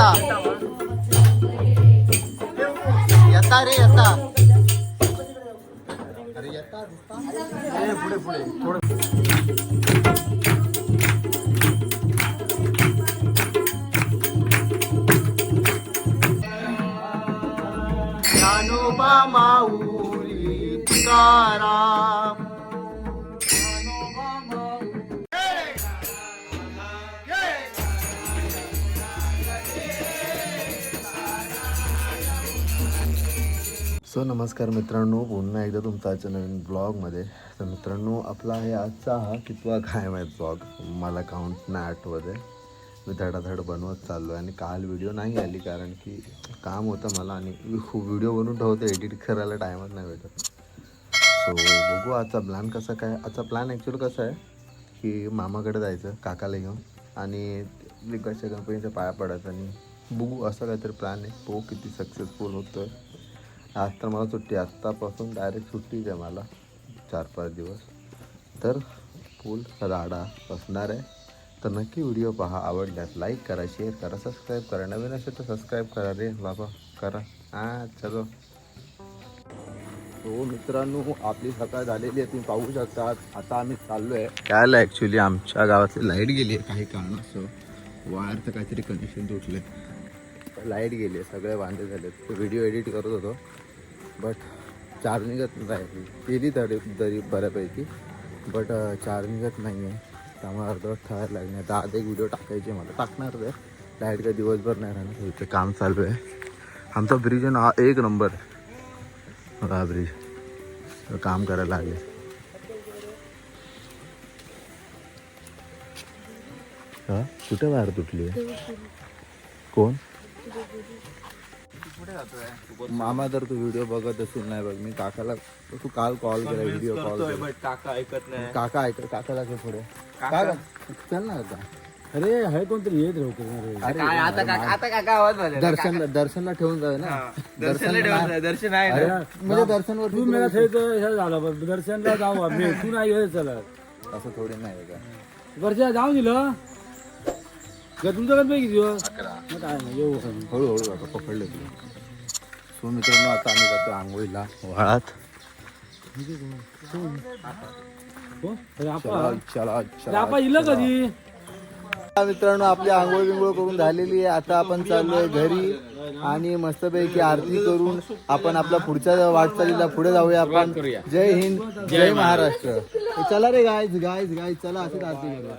येता. येता रे येता. अरे येता पुढे पुढे थोडं. ज्ञानोबा माऊली तुकारा सो नमस्कार मित्रांनो पुन्हा एकदा तुमचा आजच्या नवीन ब्लॉगमध्ये. तर मित्रांनो आपला आहे आजचा हा कितवा काय माहीत ब्लॉग. मला काउंट नाही आठवत आहे मी धडाधड बनवत चाललो आहे आणि काल व्हिडिओ नाही आली कारण की काम होतं मला आणि व्हिडिओ बनवून ठेवतो एडिट करायला टाईमच नाही भेटत. सो बघू आजचा प्लॅन कसा काय आजचा प्लॅन ॲक्च्युअली कसा आहे की मामाकडे जायचं काकाला घेऊन. आणि विकासच्या कंपनीच्या पाया पडायचं आणि बघू असं काहीतरी प्लॅन आहे. बघू किती सक्सेसफुल होतं आज तर मला सुट्टी आत्तापासून डायरेक्ट सुट्टीच आहे मला. चार पाच दिवस. तर पूल राडा बसणार आहे. तर नक्की व्हिडिओ पहा. आवडल्यास लाईक करा शेअर करा सबस्क्राईब करा. नवीन असेल तर सबस्क्राईब करा. रे बाबा करा. हां चलो. हो मित्रांनो आपली सकाळ झालेली आहे. तुम्ही पाहू शकतात आता आम्ही चाललो आहे काय ॲक्च्युली आमच्या गावातली लाइट गेली आहे काही कारणास्तव. वायरचं काहीतरी कनेक्शन तुटले लाइट गेली आहे. सगळे वांदे झाले व्हिडिओ एडिट करत होतो. बट चार्जिंगच नाही. केली तरी तरी बऱ्यापैकी. बट चार्जिंगच नाही आहे त्यामुळे अर्धवट ठेवायला लागणार दहा एक व्हिडिओ टाकायचे मला. टाकणार ते लाइट काय दिवसभर नाही राहणार. इथे काम चालू आहे. आमचा ब्रिज आहे ना एक नंबर हा ब्रिज काम करायला लागले. हा? कुठे वायर तुटली आहे? कोण? मामा जर तू व्हिडिओ बघत असेल नाही बघ मी काकाला तू काल कॉल केला व्हिडिओ कॉल. काका ऐकत नाही. काका ऐक काकाला पुढे. काका? चल ना आता. अरे आहे कोणतरी येत राहतो अरे काय आता काका आता काका आवाज झाले दर्शनला दर्शनला ठेवून जाऊ ना. दर्शनला ठेवून दर्शन आहे म्हणजे दर्शनवर तू मला थेट हे झाला बघ, दर्शनला जाऊ आम्ही. तू नाही येत चला. असं थोडी नाही का? वर्षा जाऊ दिलं तुमचं कसं पैकी काय नाही येऊ. हळूहळू पकडले तुला. सो मित्रांनो आता आम्ही जातो आंघोळीला. आपा चला कधी? मित्रांनो आपली आंघोळ बिंघोळ करून झालेली आहे. आता आपण चाललोय घरी आणि मस्तपैकी आरती करून आपण आपल्या पुढच्या वाटचालीला पुढे जाऊया आपण. जय हिंद जय महाराष्ट्र. चला रे गायज गायज गायज चला अशीच आरती करूया.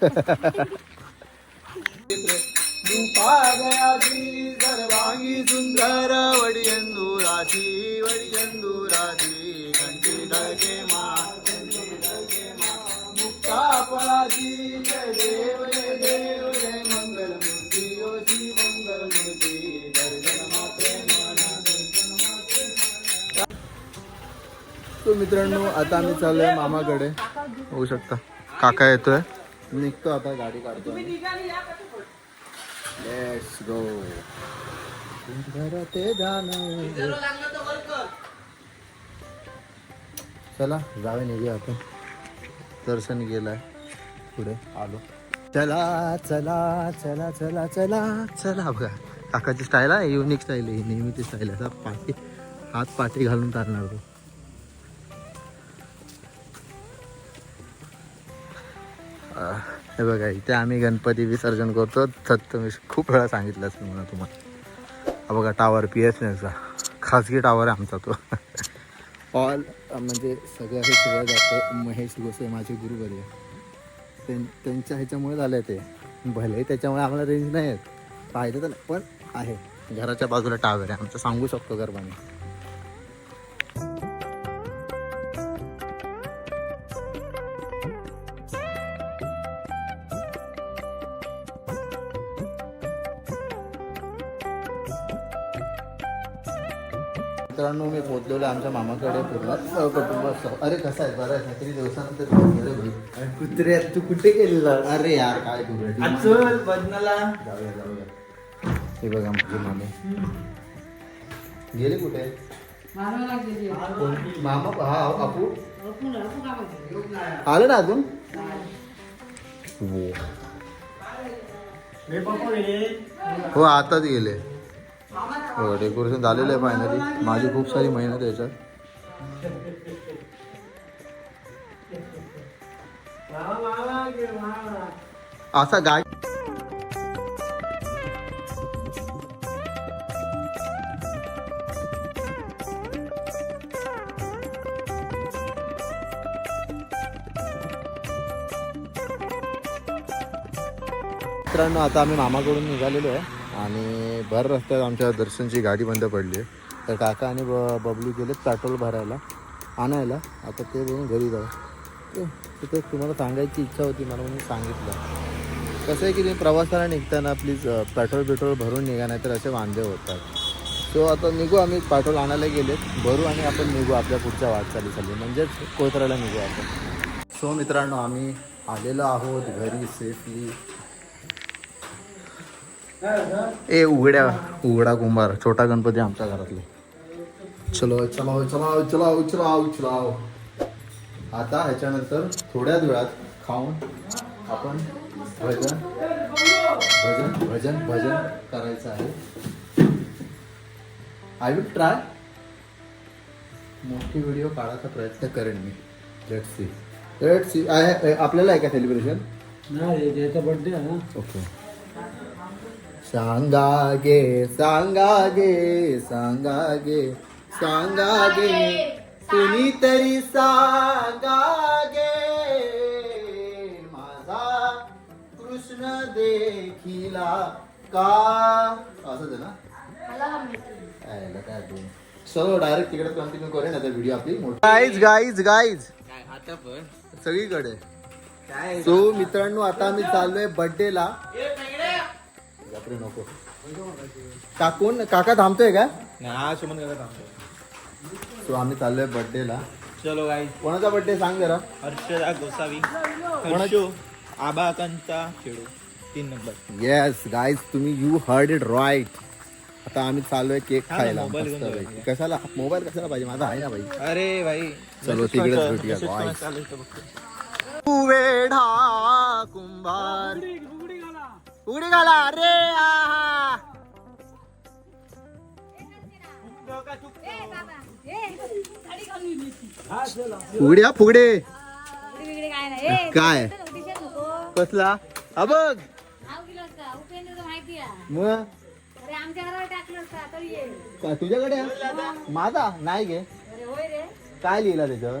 ओला नीचे का सुंदर वडियंदुराची वडियंदुराची कंठी ढळके मा मुक्ता फळाची देव जय देव जय मंगल मूर्ती योशी तो मित्रांनो आता आम्ही चाललोय मामाकडे. होऊ शकता. काका येतोय. निघतो आता गाडी काढतो लेट्स गो ते चला जावे निघूया आपण. दर्शन गेलाय. पुढे आलो. चला चला चला चला चला चला बघा. काकाची स्टाईल आहे युनिक स्टाईल आहे नेहमीची स्टाईल आहे. पाठी हात पाठी घालून चालणार तो. अह, हे बघा इथे आम्ही गणपती विसर्जन करतो. तर खूप वेळा सांगितलं मी म्हणा तुम्हाला. हा बघा टावर पी एस एनचा खाजगी टावर आहे आमचा तो. ऑल म्हणजे सगळं हे सगळं जातं. महेश गोसे माझे गुरुवर्य त्यां त्यांच्या ह्याच्यामुळे झालं ते. भले त्याच्यामुळे आम्हाला रेंज नाही आहेत पाहिजे तर पण आहे. घराच्या बाजूला टावर आहे. आमचं सांगू शकतो गरबाने आहे आमच्या मामाकडे पूर्ण कुटुंबासह अरे कसं आहे? बरं आहे. तरी दिवसानंतर गेलो भाई कुत्रे तू कुठे गेलेला? अरे यार काय करू? चल बदनाला जाऊया जाऊया. हे बघा माझे मामे. गेले कुठे? कोण? मामा हा कापू आलं ना अजून? हो. हो आताच गेले. हो डेकोरेशन झालेलं आहे फायनली माझी खूप सारी मेहनत आहे याच्यात. असा गाय मित्रांनो आता आम्ही मामाकडून निघालेलो आहे. आणि भर रस्त्यात आमच्या दर्शनची गाडी बंद पडली आहे. तर काका आणि ब बबलू गेले पेट्रोल भरायला आणायला. आता ते बघून घरी जाऊ. ते- तिथे तुम्हाला सांगायची इच्छा होती मला म्हणून सांगितलं. कसं आहे की तुम्ही प्रवासाला निघताना प्लीज पेट्रोल पेट्रोल भरून निघा नाही तर असे वांदे होतात. सो आता निघू आम्ही पेट्रोल आणायला गेलेत. भरू आणि आपण निघू आपल्या पुढच्या वाटचालीसाठी म्हणजेच कोथराला निघू आपण. सो मित्रांनो आम्ही आलेलो आहोत घरी सेफली ए उघड्या उघडा कुंभार. छोटा गणपती आमच्या घरातले. चलो चलाव चलाव चलाव चलाव चलाव आता ह्याच्यानंतर थोड्याच वेळात खाऊन आपण भजन भजन भजन भजन करायचं आहे. आय विल ट्राय मोठी व्हिडिओ काढायचा प्रयत्न करेन मी. लेट सी लेट सी आहे आपल्याला आहे का सेलिब्रेशन नाही बर्थडे आहे ना. ओके सांगा गे सांगा गे सांगा गे सांगा गे कुणीतरी सांगा गे माझा कृष्ण देखिला का? आहे ना? काय चलो डायरेक्ट तिकडे कंटिन्यू करेन आता व्हिडिओ आपली गाईज गाईज गाईज आता पण? सगळीकडे. काय सो मित्रांनो आता आम्ही चाललोय बर्थडेला बापरे नको. का कोण काका थांबतोय का? नाही हा सुमन काका थांबतो सो आम्ही चाललोय बर्थडेला चलो गाई कोणाचा बर्थडे सांग जरा? हर्षदा गोसावी. हर्षो आबाकांचा खेळू तीन नंबर येस गाईज तुम्ही यू हर्ड इट राईट आता आम्ही चाललोय केक खायला. कशाला? मोबाईल कशाला पाहिजे? माझा आहे ना भाई. अरे भाई चलो, तिकडेच कोणाचा- भेटूया, कुंभार. उडी घाला. अरे आहा. उड्या फुगडे. काय? कसला? हा बघ. मग? तुझ्याकडे? माझा? नाही गे. काय लिहिलं त्याच्यावर?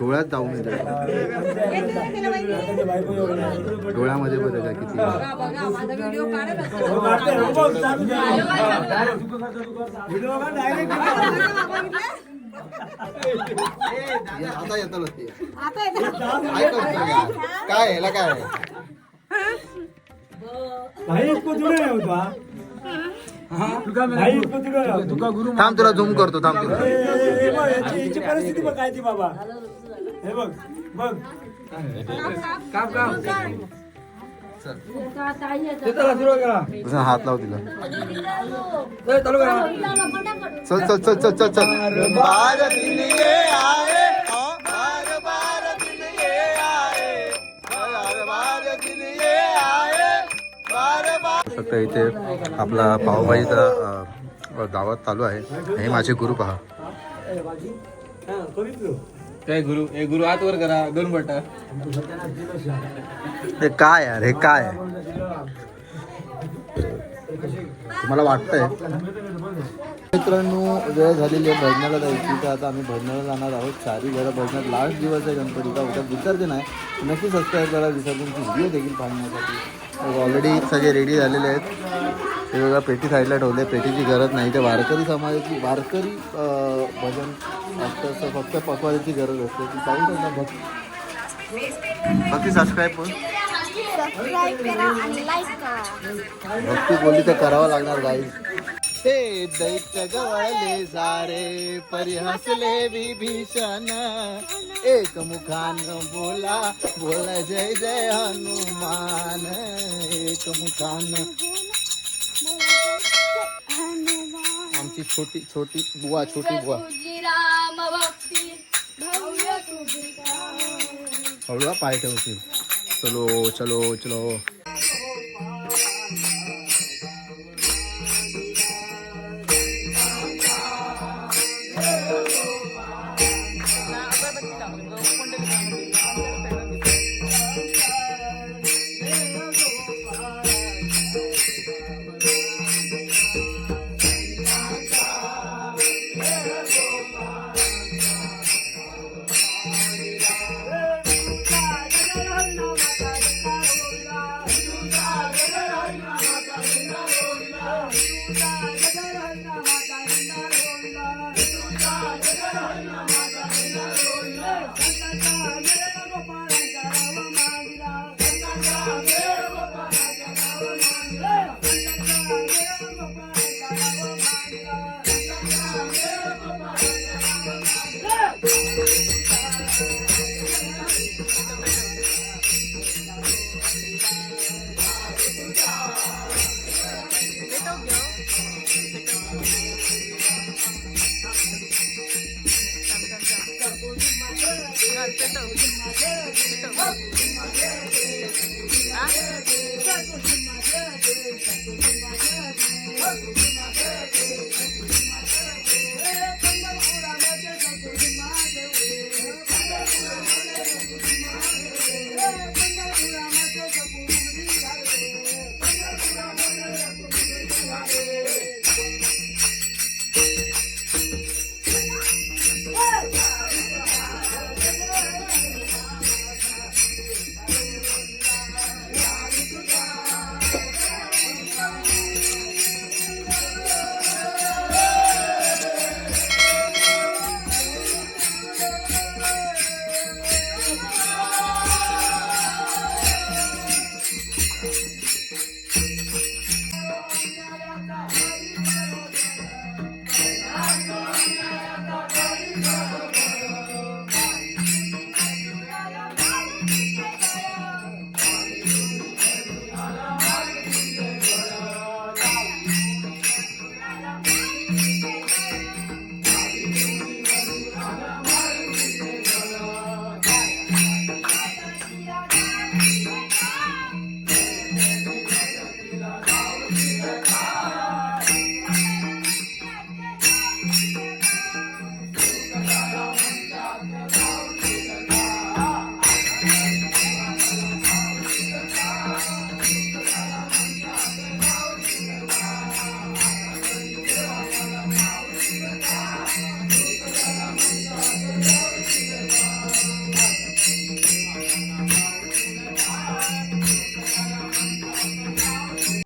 डोळ्यात जाऊ मी डोळ्यामध्ये बघ का किती आता येतं काय याला काय होता थांब तुला झूम करतो थांब तुला परिस्थिती काय ती बाबा हे बघ बघ. काम काम. सुरू करा. तुझा हात लाव तिला. चालू करा. चल चल चल चल चल चल. बार दिन ये आए हाँ, बार बार दिन ये आए बार बार दिन ये आए बार बार फक्त इथे आपला पावभाजीचा दावत चालू आहे. हे माझे गुरु पहा. काय गुरु ए गुरु आतवर करा दोन बटा. हे काय यार हे काय? तुम्हाला वाटतंय? मित्रांनो वेळ झालेली आहे भजनाला जायची तर आता आम्ही भजनाला जाणार आहोत. चारी वेळा भजनात. लास्ट दिवस आहे गणपतीचा उद्या विसर्जन आहे. नक्की सबस्क्राईब करा विसर्जनची व्हिडिओ देखील पाहण्यासाठी. ऑलरेडी सगळे रेडी झालेले आहेत. बघा पेटी साईडला ठेवले. पेटीची गरज नाही. ते वारकरी समाजाची वारकरी भजन असतं असं फक्त पकवायची गरज असते. ती पाहू शकता भक्ती. भक्ती सबस्क्राईब पण भक्ती बोलली तर करावं लागणार गाई हे दैत्य गवळले सारे परी हसले विभीषण. एक मुखान बोला बोला जय जय हनुमान. एक मुखान आमची छोटी छोटी बुवा छोटी बुवा. तुझी हळूला पाय ठेवतील. चलो चलो चलो. love of my life.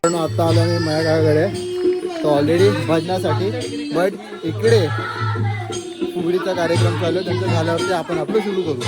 आता आलो मी माझ्या गावाकडे तो ऑलरेडी भजनासाठी. बट इकडे फुगडीचा कार्यक्रम चालू आहे. त्यांचं झाल्यावरती आपण आपलं सुरू करू.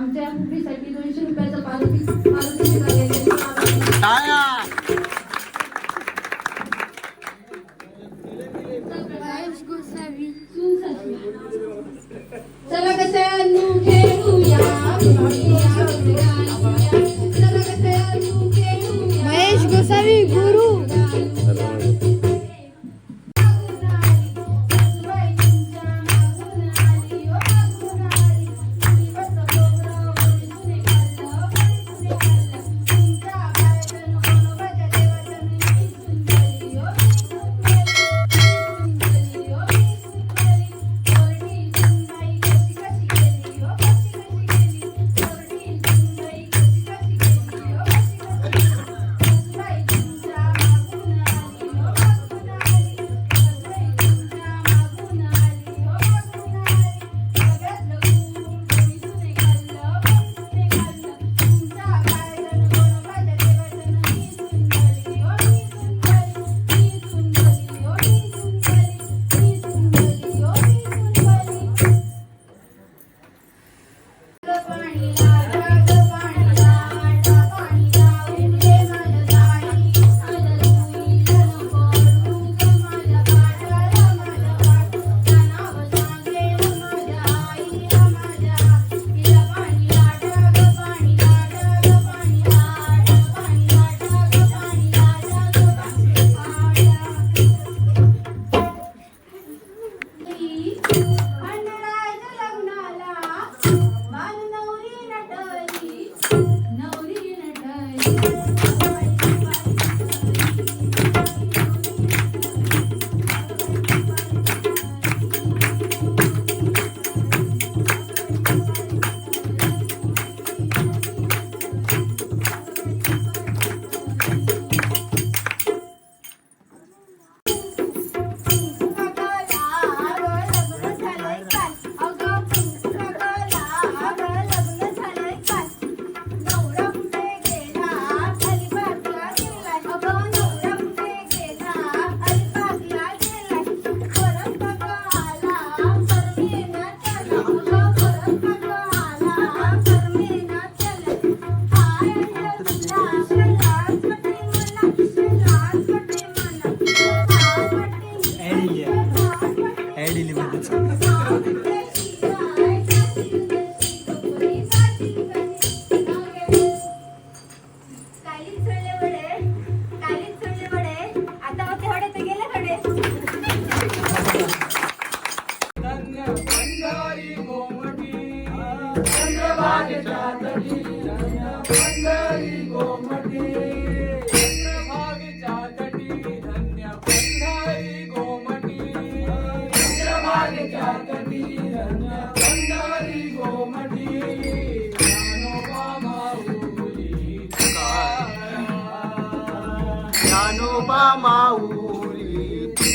आमच्या मुलीसाठी दोनशे रुपयाचं पालखी पालखी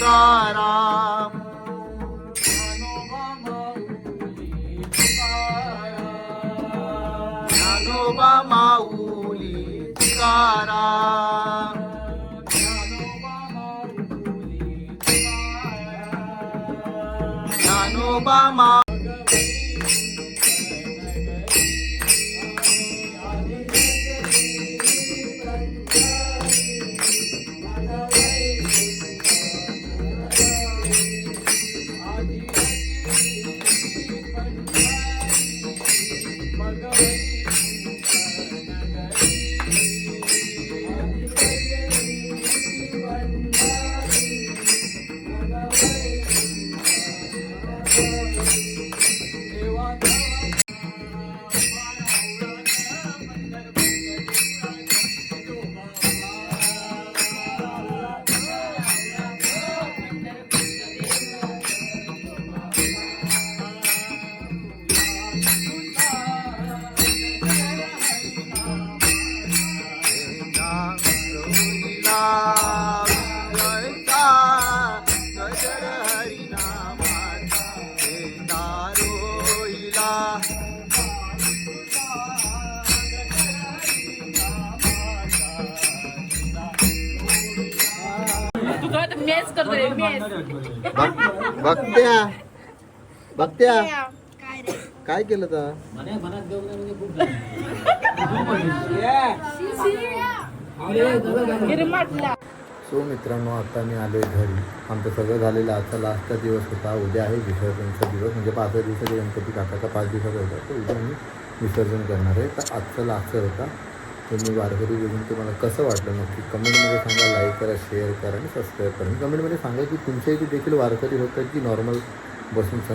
सारा मेस करतोय मेस. बघत्या. बघत्या. काय केलं तर? सो मित्रांनो आता मी आलो आहे घरी. आमचं सगळं झालेलं आजचा लास्टचा दिवस होता. उद्या आहे विसर्जनचा दिवस. म्हणजे पाच दिवसाचा गणपती काकाचा पाच दिवसाचा होता. तर उद्या मी विसर्जन करणार आहे. तर आजचा लास्टचा होता. तुम्ही वारकरी बघून तुम्हाला कसं वाटलं नक्की? कमेंटमध्ये सांगा लाईक करा शेअर करा आणि सबस्क्राईब करा. कमेंटमध्ये सांगा की तुमच्या इथे देखील वारकरी होतात की नॉर्मल बसून सांग